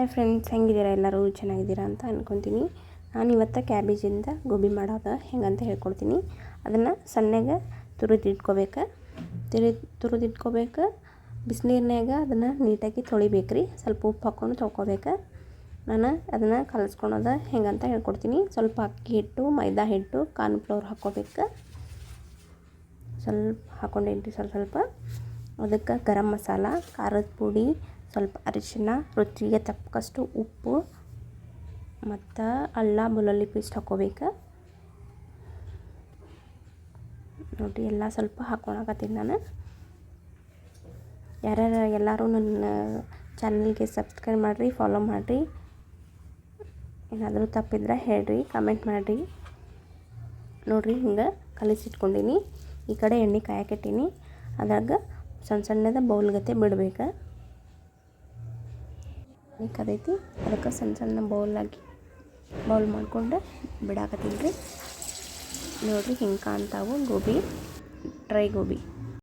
Hi friends, ಹೆಂಗಿದ್ದೀರಾ? ಎಲ್ಲರೂ ಚೆನ್ನಾಗಿದ್ದೀರಾ ಅಂತ ಅಂದ್ಕೊತೀನಿ ನಾನು ಇವತ್ತು ಕ್ಯಾಬೇಜಿಂದ ಗೋಬಿ ಮಾಡೋದು ಹೆಂಗಂತ ಹೇಳ್ಕೊಡ್ತೀನಿ. ಅದನ್ನು ಸಣ್ಣಗೆ ತುರಿದಿಟ್ಕೋಬೇಕು. ತಿರಿ, ತುರಿದಿಟ್ಕೋಬೇಕು. ಬಿಸಿನೀರ್ನಾಗ ಅದನ್ನು ನೀಟಾಗಿ ತೊಳಿಬೇಕು ರೀ ಸ್ವಲ್ಪ ಉಪ್ಪು ಹಾಕ್ಕೊಂಡು ತೊಳ್ಕೊಬೇಕು. ನಾನು ಅದನ್ನು ಕಲಿಸ್ಕೊಳೋದು ಹೆಂಗಂತ ಹೇಳ್ಕೊಡ್ತೀನಿ. ಸ್ವಲ್ಪ ಅಕ್ಕಿ ಹಿಟ್ಟು, ಮೈದಾ ಹಿಟ್ಟು, ಕಾರ್ನ್ಫ್ಲೋರ್ ಹಾಕ್ಕೋಬೇಕು. ಸ್ವಲ್ಪ ಹಾಕ್ಕೊಂಡೇನಿ ಸ್ವಲ್ಪ ಸ್ವಲ್ಪ. ಅದಕ್ಕೆ ಗರಂ ಮಸಾಲ, ಖಾರದ ಪುಡಿ, ಸ್ವಲ್ಪ ಅರಿಶಿನ ರುಚಿಗೆ ತಕ್ಕಷ್ಟು ಉಪ್ಪು ಮತ್ತು ಅಲ್ಲ ಬೆಳ್ಳುಳ್ಳಿ ಪೇಸ್ಟ್ ಹಾಕ್ಕೋಬೇಕು ನೋಡಿ, ಎಲ್ಲ ಸ್ವಲ್ಪ ಹಾಕ್ಕೊಳಕತ್ತೀನಿ ನಾನು. ಯಾರ್ಯಾರು ಎಲ್ಲರೂ ನನ್ನ ಚಾನಲ್ಗೆ ಸಬ್ಸ್ಕ್ರೈಬ್ ಮಾಡಿರಿ ಫಾಲೋ ಮಾಡಿರಿ. ಏನಾದರೂ ತಪ್ಪಿದ್ರೆ ಹೇಳ್ರಿ ಕಮೆಂಟ್ ಮಾಡಿರಿ. ನೋಡಿರಿ ಹಿಂಗೆ ಕಲಿಸಿಟ್ಕೊಂಡೀನಿ. ಈ ಕಡೆ ಎಣ್ಣೆ ಕಾಯಕ್ಕಿಟ್ಟೀನಿ ಅದ್ರಾಗ ಸಣ್ಣ ಸಣ್ಣದ ಬೌಲ್ಗತೆ ಬಿಡ್ಬೇಕು. ಕದೈತಿ ಅದಕ್ಕೆ ಸಣ್ಣ ಸಣ್ಣ ಬೌಲಾಗಿ ಬೌಲ್ ಮಾಡ್ಕೊಂಡು ಬಿಡಾಕತ್ತೀನಿ ರೀ ನೋಡಿರಿ ಹಿಂಗೆ ಕಾಣ್ತಾವು ಗೋಬಿ ಡ್ರೈ ಗೋಬಿ.